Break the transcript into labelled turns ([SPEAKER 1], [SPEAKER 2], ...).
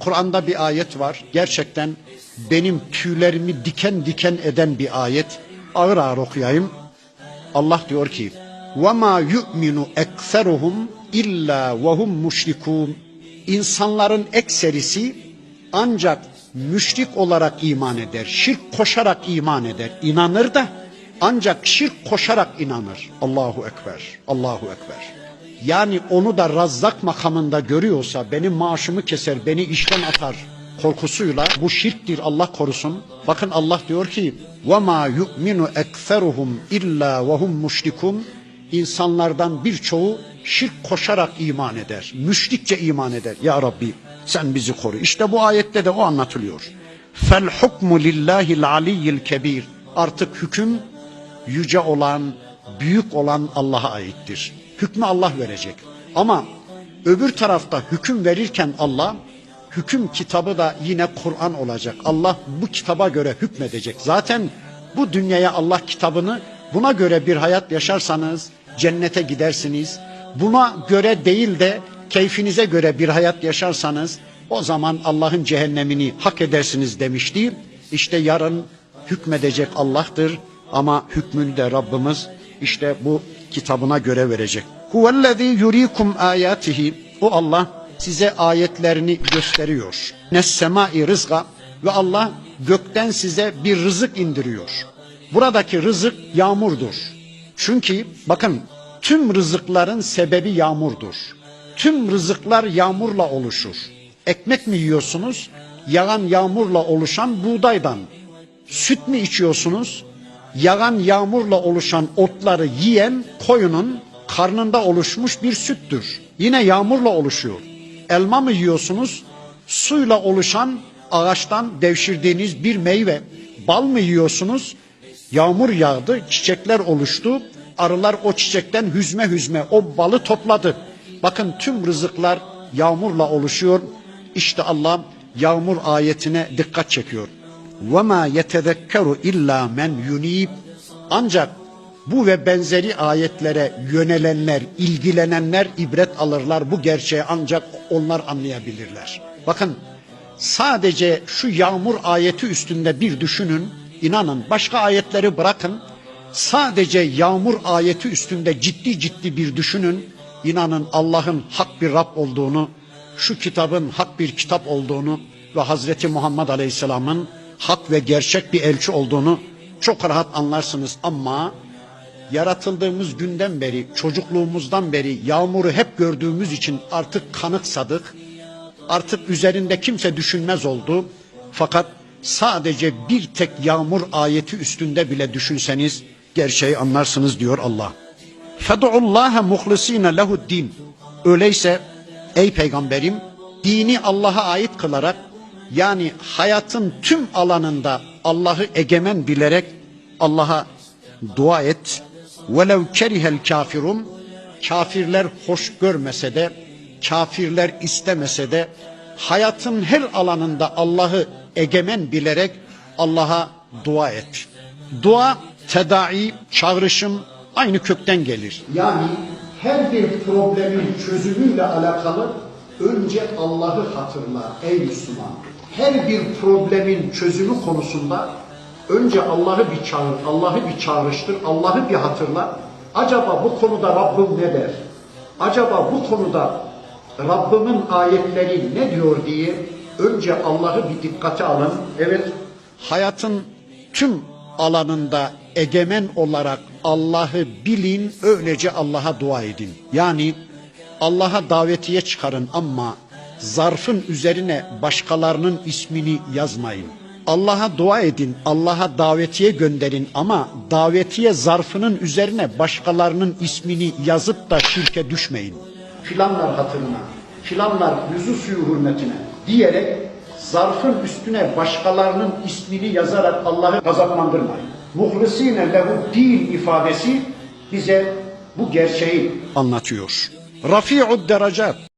[SPEAKER 1] Kur'an'da bir ayet var. Gerçekten benim tüylerimi diken diken eden bir ayet. Ağır ağır okuyayım. Allah diyor ki: "Vema yu'minu ekseruhum illa ve hum müşrikun." İnsanların ekserisi ancak müşrik olarak iman eder. Şirk koşarak iman eder. İnanır da ancak şirk koşarak inanır. Allahu ekber. Allahu ekber Yani onu da razzak makamında görüyorsa benim maaşımı keser, beni işten atar korkusuyla bu şirktir Allah korusun. Bakın Allah diyor ki وَمَا يُؤْمِنُ اَكْثَرُهُمْ اِلَّا وَهُمْ مُشْرِكُونَ İnsanlardan birçoğu şirk koşarak iman eder. Müşrikçe iman eder. Ya Rabbi sen bizi koru. İşte bu ayette de o anlatılıyor. Fel hukmu lillahil aliyyil kebir. Artık hüküm yüce olan, büyük olan Allah'a aittir. Hükmü Allah verecek. Ama öbür tarafta hüküm verirken Allah hüküm kitabı da yine Kur'an olacak. Allah bu kitaba göre hükmedecek. Zaten bu dünyaya Allah kitabını buna göre bir hayat yaşarsanız cennete gidersiniz. Buna göre değil de keyfinize göre bir hayat yaşarsanız o zaman Allah'ın cehennemini hak edersiniz demişti. İşte yarın hükmedecek Allah'tır ama hükmünü de Rabbimiz işte bu kitabına göre verecek. Huvellezî yurikum ayatihi. O Allah size ayetlerini gösteriyor. Nessemai rızga ve Allah gökten size bir rızık indiriyor. Buradaki rızık yağmurdur. Çünkü bakın tüm rızıkların sebebi yağmurdur. Tüm rızıklar yağmurla oluşur. Ekmek mi yiyorsunuz? Yağan yağmurla oluşan buğdaydan. Süt mü içiyorsunuz? Yağan yağmurla oluşan otları yiyen koyunun karnında oluşmuş bir süttür. Yine yağmurla oluşuyor. Elma mı yiyorsunuz? Suyla oluşan ağaçtan devşirdiğiniz bir meyve. Bal mı yiyorsunuz? Yağmur yağdı, çiçekler oluştu. Arılar o çiçekten hüzme hüzme o balı topladı. Bakın tüm rızıklar yağmurla oluşuyor. İşte Allah yağmur ayetine dikkat çekiyor. وَمَا يَتَذَكَّرُ illa men yunib. Ancak bu ve benzeri ayetlere yönelenler, ilgilenenler ibret alırlar. Bu gerçeği ancak onlar anlayabilirler. Bakın sadece şu yağmur ayeti üstünde bir düşünün. İnanın başka ayetleri bırakın. Sadece yağmur ayeti üstünde ciddi ciddi bir düşünün. İnanın Allah'ın hak bir Rab olduğunu, şu kitabın hak bir kitap olduğunu ve Hazreti Muhammed Aleyhisselam'ın hak ve gerçek bir elçi olduğunu çok rahat anlarsınız ama yaratıldığımız günden beri, çocukluğumuzdan beri yağmuru hep gördüğümüz için artık kanıksadık. Artık üzerinde kimse düşünmez oldu. Fakat sadece bir tek yağmur ayeti üstünde bile düşünseniz gerçeği anlarsınız diyor Allah. Fedu'ullaha muhlisine lehu'd-din. Öyleyse ey peygamberim dini Allah'a ait kılarak yani hayatın tüm alanında Allah'ı egemen bilerek Allah'a dua et. Velev kerihel kafirun kafirler hoş görmese de kafirler istemese de hayatın her alanında Allah'ı egemen bilerek Allah'a dua et. Dua, tedai, çağrışım aynı kökten gelir. Yani her bir problemin çözümüyle alakalı önce Allah'ı hatırla ey Müslüman. Her bir problemin çözümü konusunda önce Allah'ı bir çağır, Allah'ı bir çağrıştır, Allah'ı bir hatırla. Acaba bu konuda Rabbim ne der? Acaba bu konuda Rabbimin ayetleri ne diyor diye önce Allah'ı bir dikkate alın. Evet, hayatın tüm alanında egemen olarak Allah'ı bilin, öylece Allah'a dua edin. Yani Allah'a davetiye çıkarın ama zarfın üzerine başkalarının ismini yazmayın. Allah'a dua edin, Allah'a davetiye gönderin ama davetiye zarfının üzerine başkalarının ismini yazıp da şirke düşmeyin. Filanlar hatırına, filanlar yüzü suyu hürmetine diyerek zarfın üstüne başkalarının ismini yazarak Allah'ı gazaplandırmayın. Muhlisine lehu din ifadesi bize bu gerçeği anlatıyor. رفيع الدرجات.